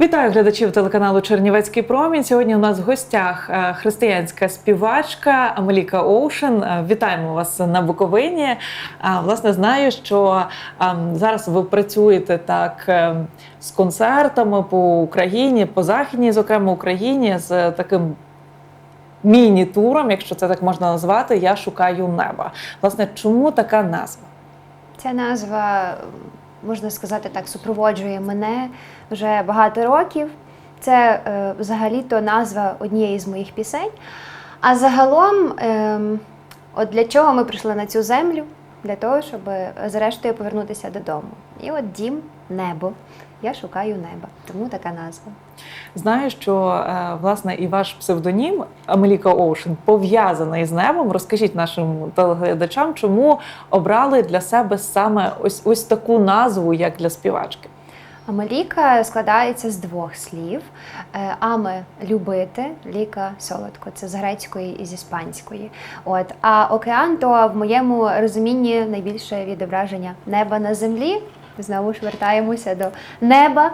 Вітаю глядачів телеканалу Чернівецький промінь. Сьогодні у нас в гостях е, християнська співачка Амеліка Оушен. Е, Вітаємо вас на Буковині. Е, Власне, знаю, що зараз ви працюєте так з концертами по Україні, по західній, зокрема Україні, з таким міні-туром, якщо це так можна назвати. Я шукаю неба. Власне, чому така назва? Ця назва, можна сказати так, супроводжує мене вже багато років. Це е, взагалі-то назва однієї з моїх пісень. А загалом, ем, от для чого ми прийшли на цю землю? Для того, щоб зрештою повернутися додому. І от дім, небо. Я шукаю неба. Тому така назва. Знаю, що е, власне і ваш псевдонім Амеліка Оушен пов'язаний з небом. Розкажіть нашим телеглядачам, чому обрали для себе саме ось ось таку назву, як для співачки. Амаліка складається з двох слів: Е, аме любити, ліка солодко. Це з грецької і з іспанської. От а океан то в моєму розумінні найбільше відображення неба на землі. Знову ж вертаємося до неба.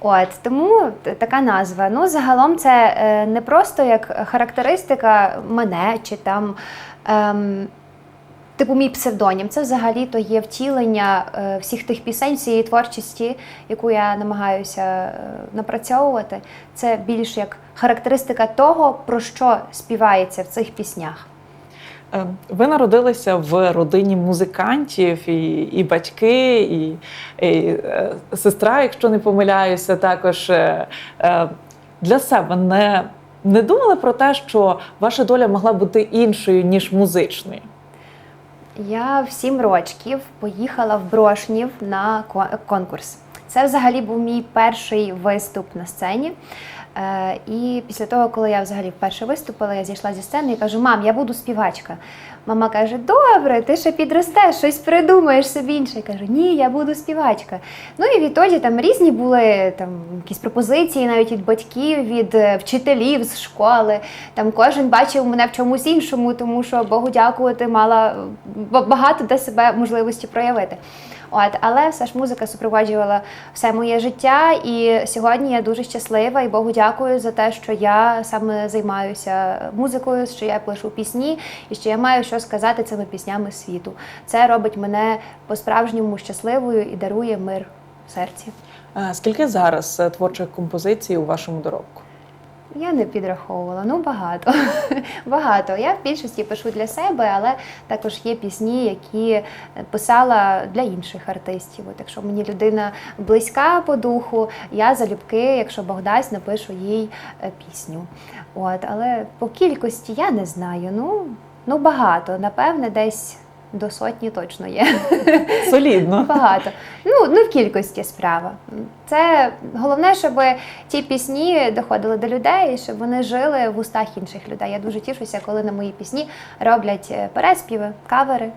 От тому така назва. Ну, загалом, це е, не просто як характеристика мене чи там. Ем, Типу, мій псевдонім, це взагалі то є втілення е, всіх тих пісень, всієї творчості, яку я намагаюся е, напрацьовувати. Це більш як характеристика того, про що співається в цих піснях. Е, Ви народилися в родині музикантів, і, і батьки, і, і сестра, якщо не помиляюся, також для себе не, не думали про те, що ваша доля могла бути іншою, ніж музичною. Я в сім рочків поїхала в Брошнів на ко- конкурс. Це взагалі був мій перший виступ на сцені. Е, і після того, коли я взагалі вперше виступила, я зійшла зі сцени і кажу: мам, я буду співачка. Мама каже: Добре, ти ще підростеш, щось придумаєш собі інше. Я кажу, ні, я буду співачка. Ну і відтоді там різні були там якісь пропозиції, навіть від батьків, від е, вчителів з школи. Там кожен бачив мене в чомусь іншому, тому що Богу дякувати, мала е, багато де себе можливості проявити. От, але все ж музика супроводжувала все моє життя, і сьогодні я дуже щаслива і Богу дякую за те, що я саме займаюся музикою, що я пишу пісні і що я маю що сказати цими піснями світу. Це робить мене по-справжньому щасливою і дарує мир в серці. Скільки зараз е, творчих композицій у вашому доробку? Я не підраховувала, ну багато. багато. Я в більшості пишу для себе, але також є пісні, які писала для інших артистів. От якщо мені людина близька по духу, я залюбки, якщо Бог дасть, напишу їй е, пісню. От, але по кількості я не знаю. Ну, ну багато. Напевне, десь до сотні точно є. Солідно. Багато. Ну, ну в кількості справа. Це головне, щоб ті пісні доходили до людей, щоб вони жили в устах інших людей. Я дуже тішуся, коли на мої пісні роблять е, переспіви, кавери.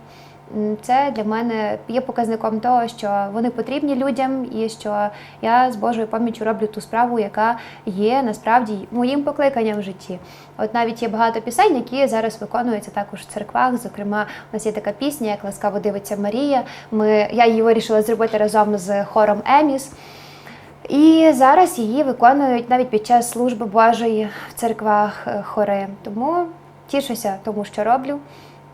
Це для мене є показником того, що вони потрібні людям, і що я з Божою поміччю роблю ту справу, яка є насправді моїм покликанням в житті. От навіть є багато пісень, які зараз виконуються також в церквах. Зокрема, у нас є така пісня, як Ласкаво дивиться Марія. Ми, я її вирішила зробити разом з хором Еміс. І зараз її виконують навіть під час служби Божої в церквах е, хори. Тому тішуся тому, що роблю.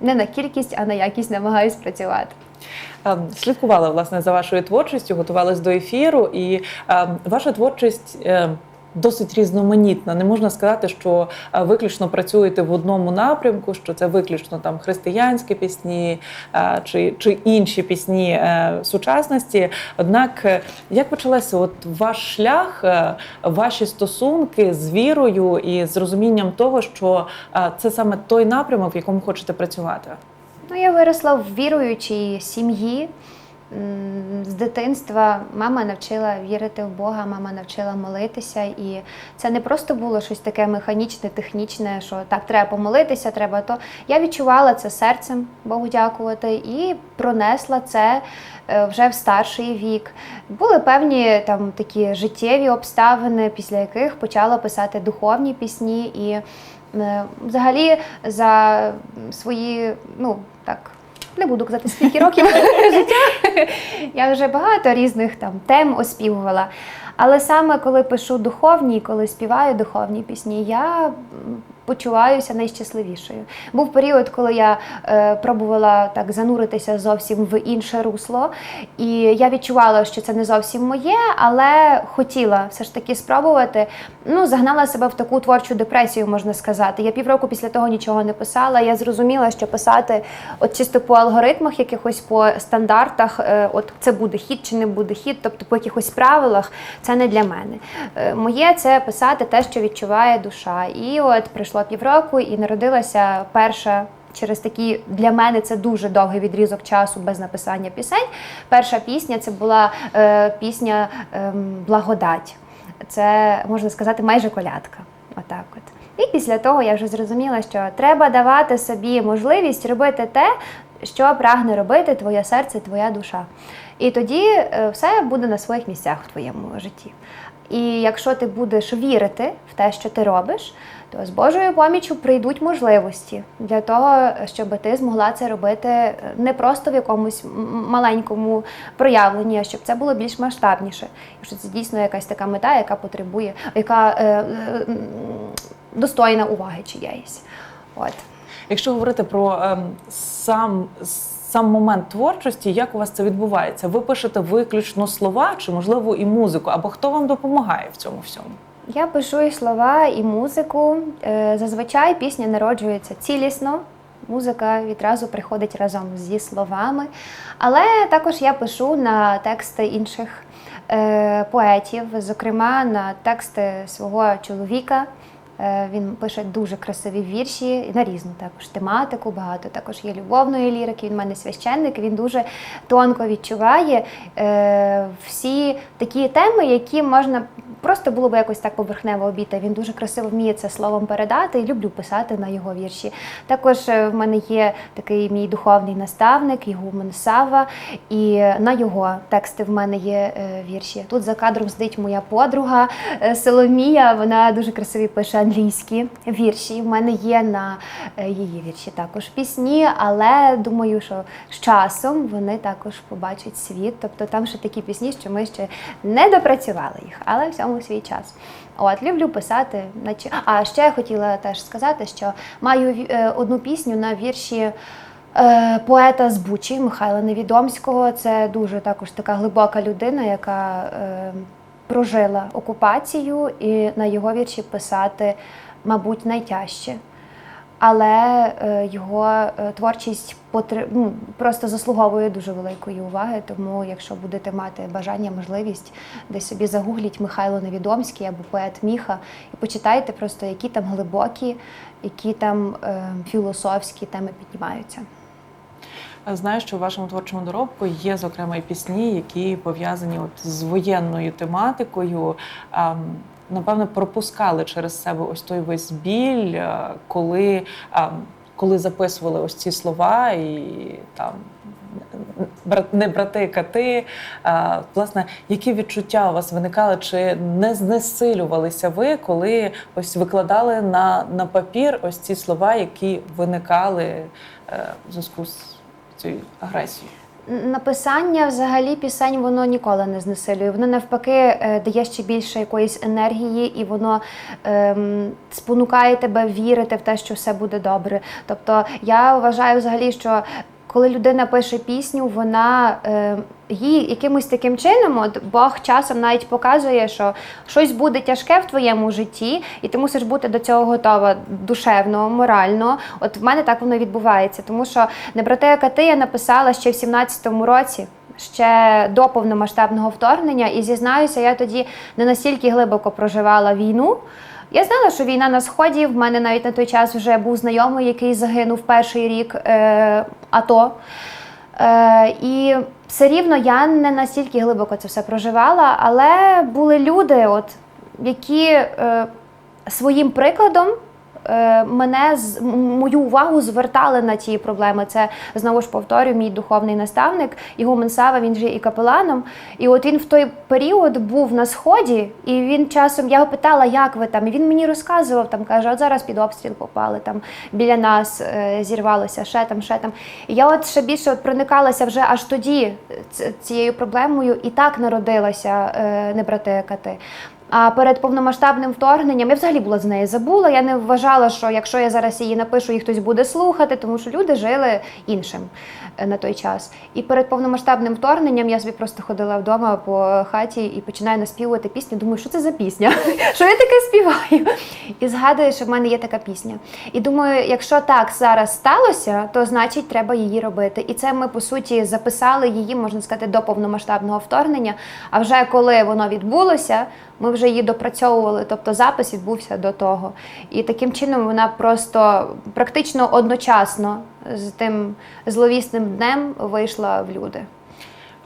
Не на кількість, а на якість намагаюсь працювати. Е, Слідкувала власне за вашою творчістю, готувалась до ефіру, і е, ваша творчість. Досить різноманітна. Не можна сказати, що е, виключно працюєте в одному напрямку, що це виключно там християнські пісні е, чи, чи інші пісні е, сучасності. Однак, як почалося от ваш шлях, ваші стосунки з вірою і з розумінням того, що це саме той напрямок, в якому хочете працювати? Ну, я виросла в віруючій сім'ї. З дитинства мама навчила вірити в Бога, мама навчила молитися. І це не просто було щось таке механічне, технічне, що так треба помолитися, треба то. Я відчувала це серцем, Богу дякувати, і пронесла це е, вже в старший вік. Були певні там такі життєві обставини, після яких почала писати духовні пісні. І е, взагалі за свої, ну так. Не буду казати, скільки років життя. Я вже багато різних там тем оспівувала. Але саме коли пишу духовні, коли співаю духовні пісні, я почуваюся найщасливішою. Був період, коли я е, пробувала так зануритися зовсім в інше русло, і я відчувала, що це не зовсім моє, але хотіла все ж таки спробувати. Ну, загнала себе в таку творчу депресію, можна сказати. Я півроку після того нічого не писала. Я зрозуміла, що писати от чисто по алгоритмах, якихось по стандартах, е, от це буде хід чи не буде хід, тобто по якихось правилах, це не для мене. Е, Моє це писати те, що відчуває душа. І от пройшло півроку, і народилася перша. Через такі для мене це дуже довгий відрізок часу без написання пісень. Перша пісня це була е, пісня ем, Благодать. Це можна сказати майже колядка. Отак от. І після того я вже зрозуміла, що треба давати собі можливість робити те, що прагне робити твоє серце, твоя душа. І тоді е, все буде на своїх місцях в твоєму житті. І якщо ти будеш вірити в те, що ти робиш, то з Божою поміччю прийдуть можливості для того, щоб ти змогла це робити е, не просто в якомусь маленькому проявленні, а щоб це було більш масштабніше. І що це дійсно якась така мета, яка потребує, яка е, е, достойна уваги чиєїсь. От. Якщо говорити про ем, сам сам момент творчості, як у вас це відбувається? Ви пишете виключно слова, чи можливо і музику, або хто вам допомагає в цьому всьому? Я пишу і слова, і музику. Е, Зазвичай пісня народжується цілісно. Музика відразу приходить разом зі словами. Але також я пишу на тексти інших е, поетів, зокрема на тексти свого чоловіка. Е, Він пише дуже красиві вірші на різну також тематику. Багато також є любовної лірики. Він в мене священник. Він дуже тонко відчуває е, всі такі теми, які можна просто було б якось так поверхнево обійти. Він дуже красиво вміє це словом передати і люблю писати на його вірші. Також е, в мене є такий мій духовний наставник, Ігумен Сава, і на його тексти в мене є вірші. Тут за кадром сидить моя подруга Соломія. Вона дуже красиві пише англійські вірші. В мене є на е, її вірші також пісні, але думаю, що з часом вони також побачать світ. Тобто там ще такі пісні, що ми ще не допрацювали їх, але всьому свій час. От люблю писати. А ще я хотіла теж сказати, що маю е, одну пісню на вірші. е, Поета з Бучі Михайла Невідомського це дуже також така глибока людина, яка прожила окупацію, і на його вірші писати, мабуть, найтяжче. Але е, його е, творчість потр... ну, просто заслуговує дуже великої уваги. Тому, якщо будете мати бажання, можливість, десь собі загугліть Михайло Невідомський або поет Міха і почитайте просто, які там глибокі, які там е, філософські теми піднімаються. Знаю, що у вашому творчому доробку є зокрема і пісні, які пов'язані от з воєнною тематикою. Ем, Напевно, пропускали через себе ось той весь біль, е, коли, ем, коли записували ось ці слова, і там не брати, кати. Е, Власне, які відчуття у вас виникали? Чи не знесилювалися ви, коли ось викладали на, на папір ось ці слова, які виникали е, в зв'язку з цією агресією? Написання взагалі пісень воно ніколи не знесилює. Воно навпаки е, дає ще більше якоїсь енергії, і воно ем, спонукає тебе вірити в те, що все буде добре. Тобто я вважаю взагалі, що коли людина пише пісню, вона е, їй якимось таким чином, от Бог часом навіть показує, що щось буде тяжке в твоєму житті, і ти мусиш бути до цього готова душевно, морально. От в мене так воно відбувається, тому що не про яка ти я написала ще в 17-му році. Ще до повномасштабного вторгнення, і зізнаюся, я тоді не настільки глибоко проживала війну. Я знала, що війна на сході. В мене навіть на той час вже був знайомий, який загинув перший рік е, АТО. Е, і все рівно я не настільки глибоко це все проживала, але були люди, от, які е, своїм прикладом мене з мою увагу звертали на ті проблеми. Це знову ж повторюю, мій духовний наставник Ігумен Сава, він же і капеланом. І от він в той період був на сході, і він часом я його питала, як ви там. І він мені розказував, там каже: от зараз під обстріл попали, там біля нас е, зірвалося, ще там, ще там. І я от ще більше от проникалася вже аж тоді цією проблемою, і так народилася е, не брати кати. А перед повномасштабним вторгненням я взагалі була з неї забула. Я не вважала, що якщо я зараз її напишу, її хтось буде слухати, тому що люди жили іншим е, на той час. І перед повномасштабним вторгненням я собі просто ходила вдома по хаті і починаю наспівувати пісню. Думаю, що це за пісня? Що я таке співаю? І згадую, що в мене є така пісня. І думаю, якщо так зараз сталося, то значить треба її робити. І це ми по суті записали її, можна сказати, до повномасштабного вторгнення. А вже коли воно відбулося, ми вже її допрацьовували, тобто запис відбувся до того. І таким чином вона просто практично одночасно з тим зловісним днем вийшла в люди.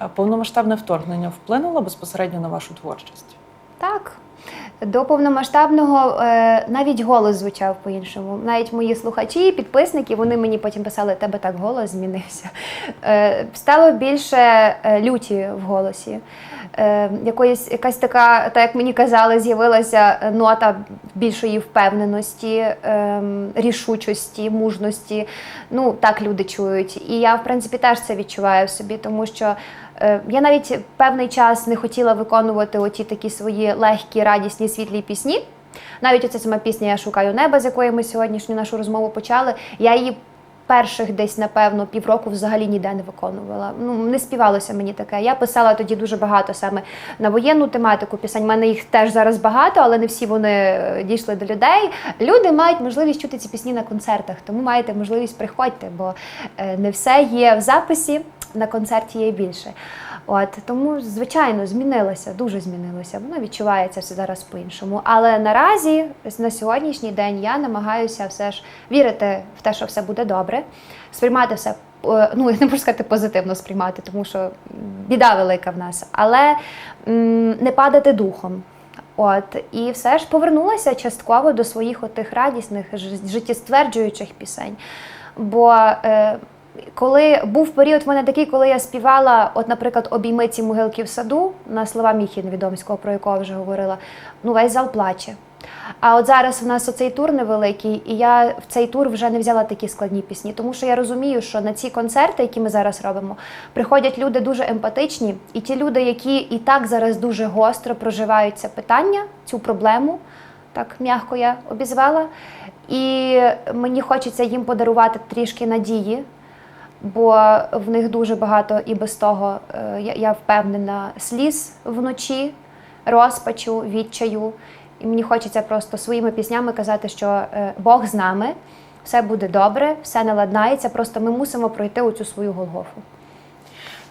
Е, Повномасштабне вторгнення вплинуло безпосередньо на вашу творчість? Так. До повномасштабного е, навіть голос звучав по-іншому. Навіть мої слухачі, підписники, вони мені потім писали, тебе так голос змінився. Е, стало більше е, люті в голосі. Якоїсь, якась така, так як мені казали, з'явилася нота більшої впевненості, е, рішучості, мужності. Ну, так люди чують. І я, в принципі, теж це відчуваю в собі, тому що Я навіть певний час не хотіла виконувати оті такі свої легкі, радісні, світлі пісні. Навіть оця сама пісня Я шукаю неба, з якої ми сьогоднішню нашу розмову почали. Я її перших десь, напевно, півроку взагалі ніде не виконувала. Ну, не співалося мені таке. Я писала тоді дуже багато саме на воєнну тематику пісень. У мене їх теж зараз багато, але не всі вони е, дійшли до людей. Люди мають можливість чути ці пісні на концертах, тому маєте можливість приходьте, бо е, не все є в записі на концерті є більше. От тому, звичайно, змінилося, дуже змінилося. Воно відчувається все зараз по-іншому. Але наразі, на сьогоднішній день, я намагаюся все ж вірити в те, що все буде добре, сприймати все. е, Ну, я не можу сказати позитивно сприймати, тому що біда велика в нас, але не падати духом. От і все ж повернулася частково до своїх отих радісних, життєстверджуючих пісень. Бо е, коли був період в мене такий, коли я співала, от, наприклад, обійми ці могилки в саду на слова Міхі Невідомського, про якого вже говорила, ну весь зал плаче. А от зараз у нас оцей тур невеликий, і я в цей тур вже не взяла такі складні пісні, тому що я розумію, що на ці концерти, які ми зараз робимо, приходять люди дуже емпатичні, і ті люди, які і так зараз дуже гостро проживають це питання, цю проблему, так м'яко я обізвала. І мені хочеться їм подарувати трішки надії, бо в них дуже багато і без того, е, я, впевнена, сліз вночі, розпачу, відчаю. І мені хочеться просто своїми піснями казати, що е, Бог з нами, все буде добре, все наладнається. Просто ми мусимо пройти оцю свою Голгофу.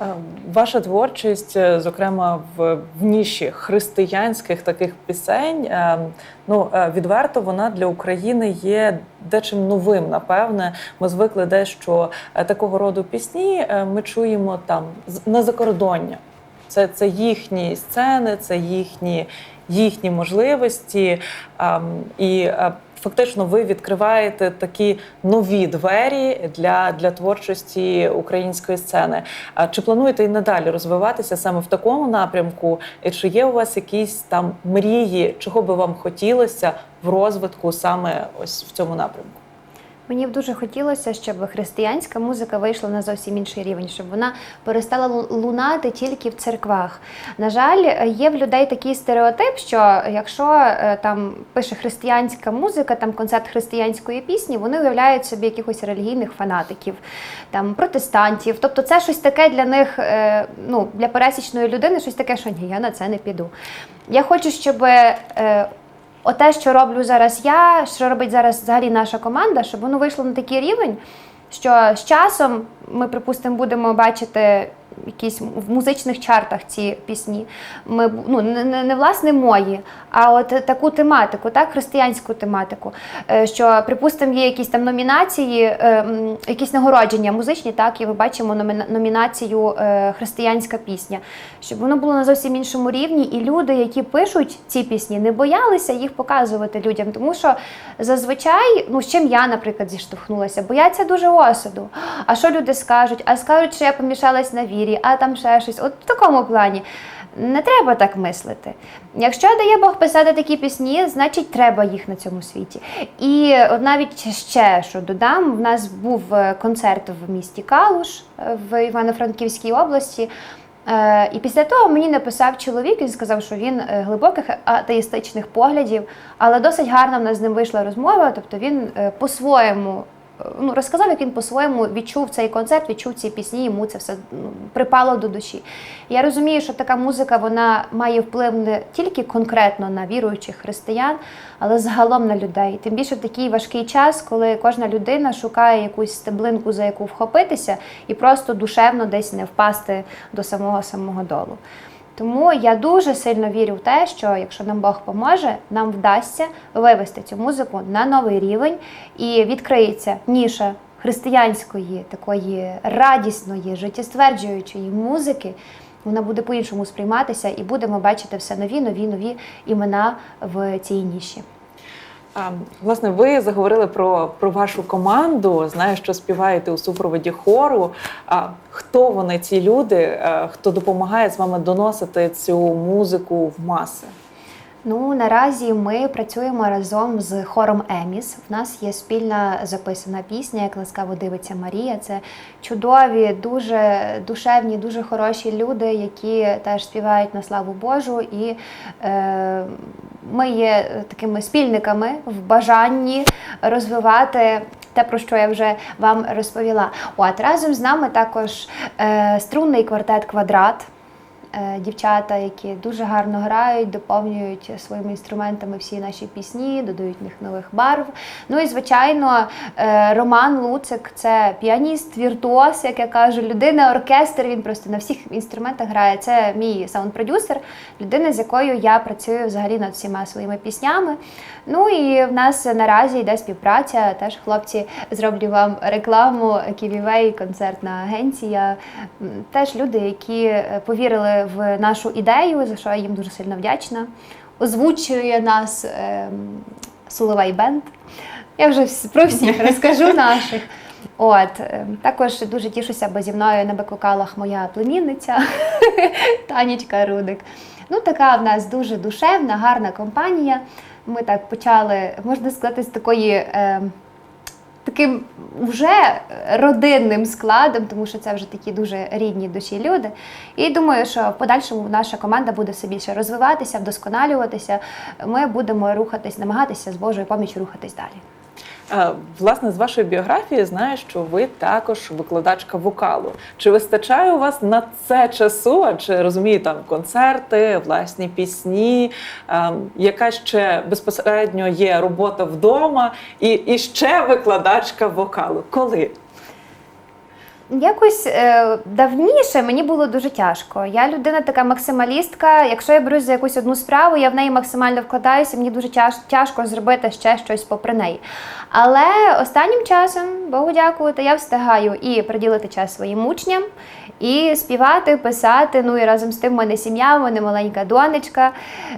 Е, Ваша творчість, е, зокрема в, в ніші християнських таких пісень, е, ну відверто вона для України є дечим новим. Напевне, ми звикли дещо такого роду пісні. Ми чуємо там на закордоння. Це, це їхні сцени, це їхні, їхні можливості. ем, І фактично ви відкриваєте такі нові двері для, для творчості української сцени. А Чи плануєте і надалі розвиватися саме в такому напрямку? І чи є у вас якісь там мрії, чого би вам хотілося в розвитку саме ось в цьому напрямку? Мені б дуже хотілося, щоб християнська музика вийшла на зовсім інший рівень, щоб вона перестала лунати тільки в церквах. На жаль, є в людей такий стереотип, що якщо е, там пише християнська музика, там концерт християнської пісні, вони уявляють собі якихось релігійних фанатиків, там протестантів. Тобто, це щось таке для них, е, ну для пересічної людини, щось таке, що ні, я на це не піду. Я хочу, щоб. Оте, що роблю зараз я, що робить зараз взагалі наша команда, щоб воно вийшло на такий рівень, що з часом ми, припустимо, будемо бачити якісь в музичних чартах ці пісні. Ми ну, не, не, не власне мої, а от таку тематику, так, християнську тематику. Е, Що, припустимо, є якісь там номінації, е, якісь нагородження музичні, так, і ми бачимо номінацію е, Християнська пісня. Щоб воно було на зовсім іншому рівні, і люди, які пишуть ці пісні, не боялися їх показувати людям. Тому що зазвичай, ну з чим я, наприклад, зіштовхнулася, бояться дуже осуду. А що люди скажуть? А скажуть, що я помішалась на вірі, а там ще щось. От в такому плані. Не треба так мислити. Якщо дає Бог писати такі пісні, значить треба їх на цьому світі. І от навіть ще що додам, в нас був е, концерт в місті Калуш е, в Івано-Франківській області. Е, І після того мені написав чоловік, він сказав, що він глибоких атеїстичних поглядів, але досить гарно в нас з ним вийшла розмова. Тобто він по-своєму ну, розказав, як він по-своєму відчув цей концерт, відчув ці пісні, йому це все ну, припало до душі. Я розумію, що така музика вона має вплив не тільки конкретно на віруючих християн, але загалом на людей. Тим більше в такий важкий час, коли кожна людина шукає якусь стеблинку, за яку вхопитися, і просто душевно десь не впасти до самого самого долу. Тому я дуже сильно вірю в те, що якщо нам Бог поможе, нам вдасться вивести цю музику на новий рівень і відкриється ніша християнської, такої радісної, життєстверджуючої музики. Вона буде по-іншому сприйматися, і будемо бачити все нові, нові, нові імена в цій ніші. Власне, ви заговорили про, про вашу команду. Знаю, що співаєте у супроводі хору. А, хто вони, ці люди, хто допомагає з вами доносити цю музику в маси? Ну наразі ми працюємо разом з хором Еміс. В нас є спільна записана пісня, як ласкаво дивиться Марія. Це чудові, дуже душевні, дуже хороші люди, які теж співають на славу Божу. І е, ми є такими спільниками в бажанні розвивати. Те, про що я вже вам розповіла. От разом з нами також е, струнний квартет квадрат. Е, дівчата, які дуже гарно грають, доповнюють своїми інструментами всі наші пісні, додають них нових барв. Ну і звичайно, е, Роман Луцик це піаніст, віртуоз, як я кажу, людина, оркестр. Він просто на всіх інструментах грає. Це мій саунд-продюсер, людина, з якою я працюю взагалі над всіма своїми піснями. Ну і в нас наразі йде співпраця. Теж хлопці зроблю вам рекламу Ківівей, концертна агенція. Теж люди, які е, повірили в нашу ідею, за що я їм дуже сильно вдячна. Озвучує нас ем, Соловей Бенд. Я вже про всіх розкажу наших. От ем, також дуже тішуся, бо зі мною на бек-вокалах моя племінниця Танечка Рудик. Ну, така в нас дуже душевна, гарна компанія. Ми так почали, можна сказати, з такої. ем, Таким вже родинним складом, тому що це вже такі дуже рідні душі люди. І думаю, що в подальшому наша команда буде все більше розвиватися, вдосконалюватися. Ми будемо рухатись, намагатися з Божою поміч рухатись далі. Власне, з вашої біографії знаю, що ви також викладачка вокалу. Чи вистачає у вас на це часу? А чи розумію там концерти, власні пісні? Яка ще безпосередньо є робота вдома, і, і ще викладачка вокалу? Коли? Якось е, давніше мені було дуже тяжко. Я людина така максималістка. Якщо я берусь за якусь одну справу, я в неї максимально вкладаюся, мені дуже тяж, тяжко зробити ще щось попри неї. Але останнім часом, Богу дякувати, я встигаю і приділити час своїм учням, і співати, писати. Ну і разом з тим в мене сім'я, в мене маленька донечка.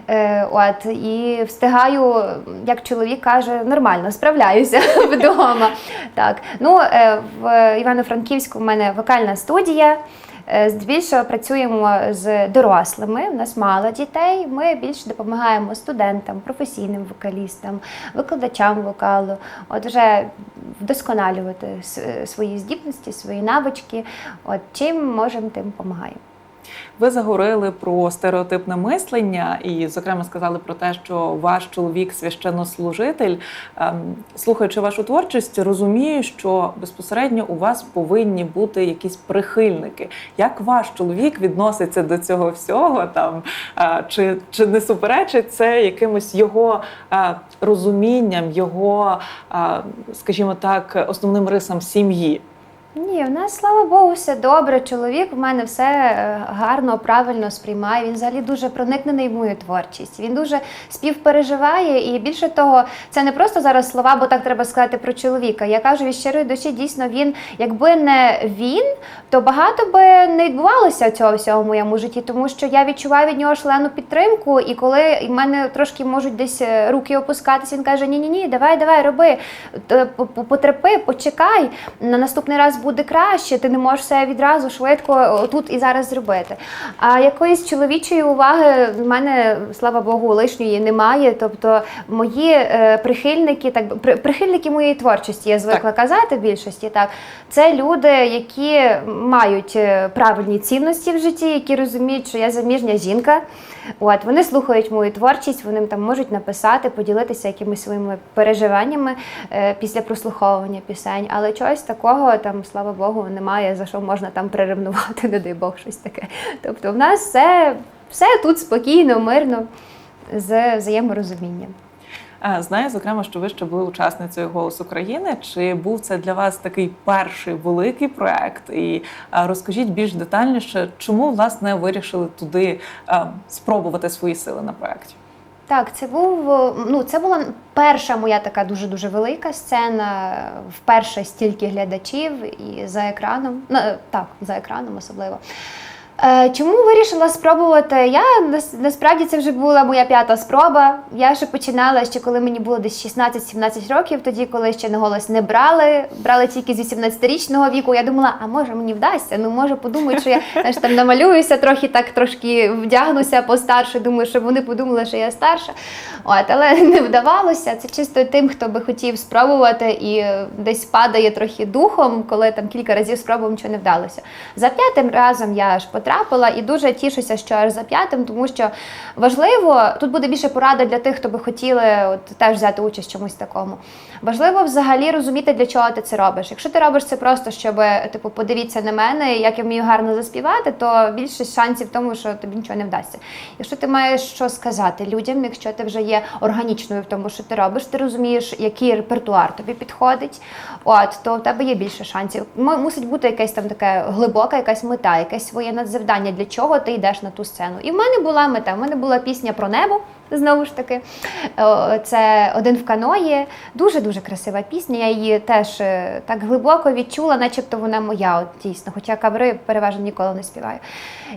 Е, от, і встигаю, як чоловік каже, нормально справляюся вдома. Так. Ну, е, в Івано-Франківську мене вокальна студія. Е, Здебільшого працюємо з дорослими. У нас мало дітей. Ми більше допомагаємо студентам, професійним вокалістам, викладачам вокалу. От вже вдосконалювати свої здібності, свої навички. От чим можемо, тим допомагаємо. Ви заговорили про стереотипне мислення і, зокрема, сказали про те, що ваш чоловік священнослужитель. Ем, Слухаючи вашу творчість, розумію, що безпосередньо у вас повинні бути якісь прихильники. Як ваш чоловік відноситься до цього всього? Там е, чи, чи не суперечить це якимось його е, розумінням, його, е, скажімо так, основним рисам сім'ї? Ні, в нас, слава Богу, все добре. Чоловік в мене все е, гарно, правильно сприймає. Він взагалі дуже проникнений в мою творчість. Він дуже співпереживає. І більше того, це не просто зараз слова, бо так треба сказати про чоловіка. Я кажу від щирої душі, дійсно, він, якби не він, то багато би не відбувалося цього всього в моєму житті, тому що я відчуваю від нього шалену підтримку. І коли в мене трошки можуть десь е, руки опускатися, він каже: Ні, ні, ні, давай, давай, роби, потерпи, почекай. На наступний раз буде краще. Ти не можеш все відразу швидко тут і зараз зробити. А якоїсь чоловічої уваги в мене, слава Богу, лишньої немає. Тобто мої е, прихильники, так при- прихильники моєї творчості, я звикла казати в більшості. Так, це люди, які мають е, правильні цінності в житті, які розуміють, що я заміжня жінка. От вони слухають мою творчість, вони там можуть написати, поділитися якимись своїми переживаннями е, після прослуховування пісень. Але чогось такого там, слава Богу, немає за що можна там приревнувати, не дай Бог, щось таке. Тобто, в нас все, все тут спокійно, мирно, з взаєморозумінням. Знаю, зокрема, що ви ще були учасницею «Голос України». Чи був це для вас такий перший великий проект? І розкажіть більш детальніше, чому власне вирішили туди спробувати свої сили на проєкті? Так, це був ну це була перша моя така дуже дуже велика сцена. Вперше стільки глядачів і за екраном. Ну, так, за екраном особливо. Е, Чому вирішила спробувати? Я насправді це вже була моя п'ята спроба. Я ще починала ще коли мені було десь 16-17 років, тоді, коли ще на голос не брали, брали тільки з 18-річного віку. Я думала, а може мені вдасться? Ну може подумають, що я знаєш, там намалююся трохи, так трошки вдягнуся постарше. Думаю, щоб вони подумали, що я старша. От, але не вдавалося. Це чисто тим, хто би хотів спробувати і десь падає трохи духом, коли там кілька разів спробував, нічого не вдалося. За п'ятим разом я аж потрапила і дуже тішуся, що аж за п'ятим, тому що важливо, тут буде більше порада для тих, хто би хотіли от, теж взяти участь в чомусь такому. Важливо взагалі розуміти, для чого ти це робиш. Якщо ти робиш це просто, щоб типу, подивіться на мене, як я вмію гарно заспівати, то більше шансів тому, що тобі нічого не вдасться. Якщо ти маєш що сказати людям, якщо ти вже є органічною в тому, що ти робиш, ти розумієш, який репертуар тобі підходить, от то в тебе є більше шансів. Мусить бути якась там така глибока, якась мета, якесь своє надзавдання, для чого ти йдеш на ту сцену. І в мене була мета. В мене була пісня про небо. Знову ж таки, це один в каної. Дуже дуже красива пісня. Я її теж е, так глибоко відчула, начебто вона моя, от дійсно. Хоча каври переважно ніколи не співаю.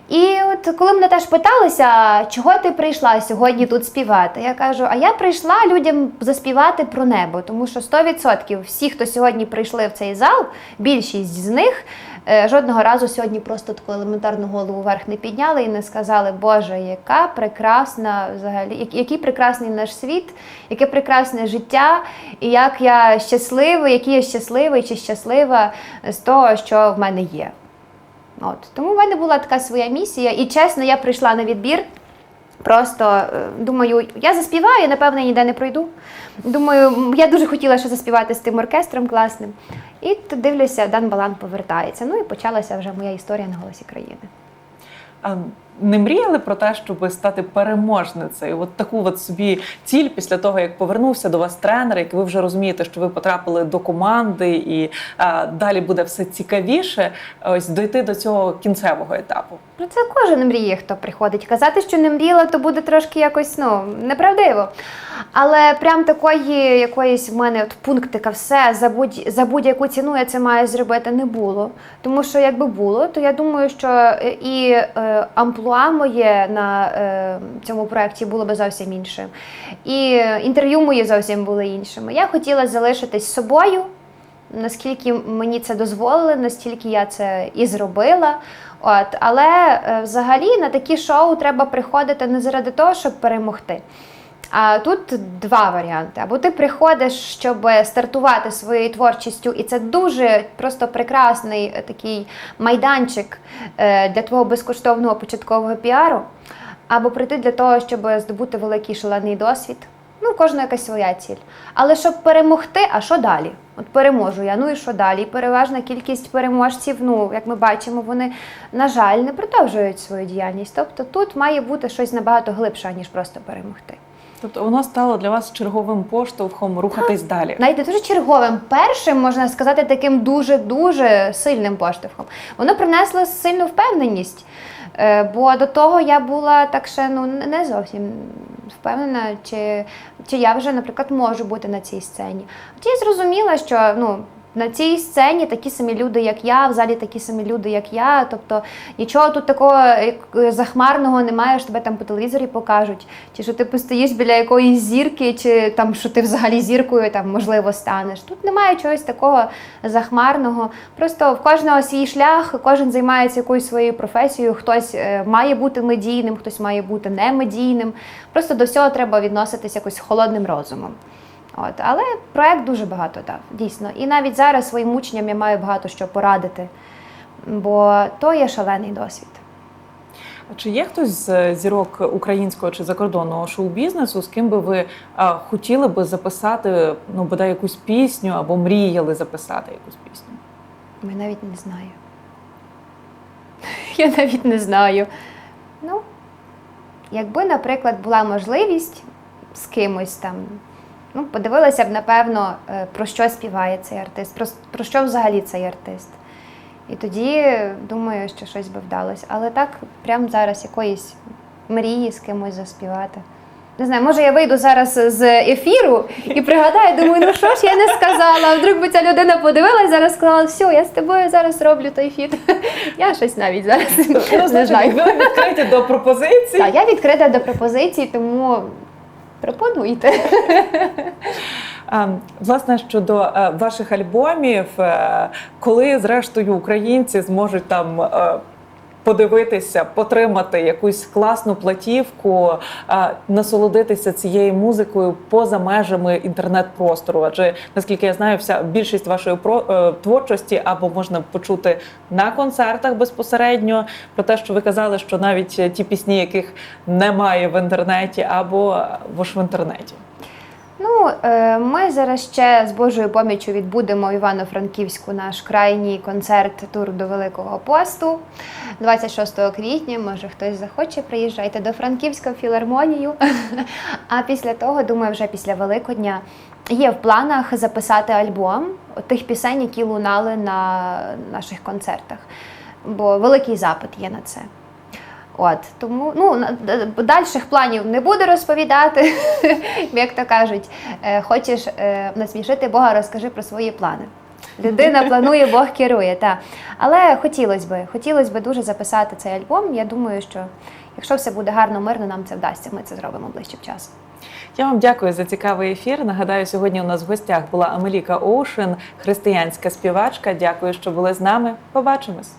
І от коли мене теж питалися, чого ти прийшла сьогодні тут співати, я кажу: а я прийшла людям заспівати про небо, тому що 100% всі, хто сьогодні прийшли в цей зал, більшість з них. Е, Жодного разу сьогодні просто таку елементарну голову вверх не підняли і не сказали, Боже, яка прекрасна взагалі, який прекрасний наш світ, яке прекрасне життя, і як я щасливий, який я щасливий чи щаслива з того, що в мене є. От. Тому в мене була така своя місія, і чесно, я прийшла на відбір. Просто е, думаю, я заспіваю, напевно, ніде не пройду. Думаю, я дуже хотіла ще заспівати з тим оркестром класним. І тут дивлюся, Дан Балан повертається. Ну і почалася вже моя історія на голосі країни. Не мріяли про те, щоб стати переможницею? От таку от собі ціль після того, як повернувся до вас тренер, як ви вже розумієте, що ви потрапили до команди, і а, далі буде все цікавіше. Ось дойти до цього кінцевого етапу. Ну, це кожен мріє, хто приходить. Казати, що не мріяла, то буде трошки якось ну, неправдиво. Але прям такої якоїсь в мене от пунктика, все за будь за будь-яку ціну я це маю зробити не було. Тому що якби було, то я думаю, що е, і е, амплуа моє на е, цьому проєкті було би зовсім іншим. І інтерв'ю мої зовсім були іншими. Я хотіла залишитись собою. Наскільки мені це дозволили, настільки я це і зробила. От, але е, взагалі на такі шоу треба приходити не заради того, щоб перемогти. А тут два варіанти. Або ти приходиш, щоб стартувати своєю творчістю, і це дуже просто прекрасний е, такий майданчик е, для твого безкоштовного початкового піару, або прийти для того, щоб здобути великий шалений досвід. Ну, в кожного якась своя ціль. Але щоб перемогти, а що далі? От переможу я, ну і що далі? Переважна кількість переможців, ну як ми бачимо, вони, на жаль, не продовжують свою діяльність. Тобто тут має бути щось набагато глибше, ніж просто перемогти. Тобто воно стало для вас черговим поштовхом рухатись далі. Навіть не дуже черговим, першим можна сказати, таким дуже дуже сильним поштовхом. Воно принесло сильну впевненість. Е, Бо до того я була так ще ну не зовсім впевнена, чи, чи я вже, наприклад, можу бути на цій сцені. Хоча я зрозуміла, що ну. На цій сцені такі самі люди, як я, в залі такі самі люди, як я. Тобто нічого тут такого захмарного немає, що тебе там по телевізорі покажуть, чи що ти постоїш біля якоїсь зірки, чи там що ти взагалі зіркою там можливо станеш. Тут немає чогось такого захмарного. Просто в кожного свій шлях, кожен займається якоюсь своєю професією. Хтось е, має бути медійним, хтось має бути немедійним. Просто до всього треба відноситися якось холодним розумом. От, але проект дуже багато дав, дійсно. І навіть зараз своїм учням я маю багато що порадити, бо то є шалений досвід. А Чи є хтось з зірок українського чи закордонного шоу-бізнесу, з ким би ви а, хотіли би записати ну, бодай якусь пісню або мріяли записати якусь пісню? Я навіть не знаю. Я навіть не знаю. Ну, якби, наприклад, була можливість з кимось там, ну, подивилася б, напевно, е, про що співає цей артист, про, про що взагалі цей артист. І тоді думаю, що щось би вдалося. Але так, прямо зараз якоїсь мрії з кимось заспівати. Не знаю, може я вийду зараз з ефіру і пригадаю, думаю, ну що ж я не сказала. Вдруг би ця людина подивилась, зараз сказала, все, я з тобою зараз роблю той фіт. Я щось навіть зараз Ну, не знаю. ви відкриті до пропозицій. Так, я відкрита до пропозицій, тому пропонуйте. Власне, щодо е, ваших альбомів, е, коли зрештою українці зможуть там е, подивитися, потримати якусь класну платівку, насолодитися цією музикою поза межами інтернет-простору. Адже наскільки я знаю, вся більшість вашої про е, творчості або можна почути на концертах безпосередньо про те, що ви казали, що навіть ті пісні, яких немає в інтернеті, або в інтернеті. Ну, е, ми зараз ще з Божою поміччю відбудемо в Івано-Франківську наш крайній концерт тур до Великого посту 26 квітня. Може хтось захоче, приїжджайте до Франківська філармонію. А після того, думаю, вже після Великодня є в планах записати альбом тих пісень, які лунали на наших концертах. Бо великий запит є на це. От тому ну дальших планів не буду розповідати, як то кажуть. Е, Хочеш е, насмішити Бога, розкажи про свої плани. Людина планує, Бог керує. Та. Але хотілося би, хотілося б дуже записати цей альбом. Я думаю, що якщо все буде гарно, мирно, нам це вдасться. Ми це зробимо ближчим часом. Я вам дякую за цікавий ефір. Нагадаю, сьогодні у нас в гостях була Амеліка Оушен, християнська співачка. Дякую, що були з нами. Побачимось.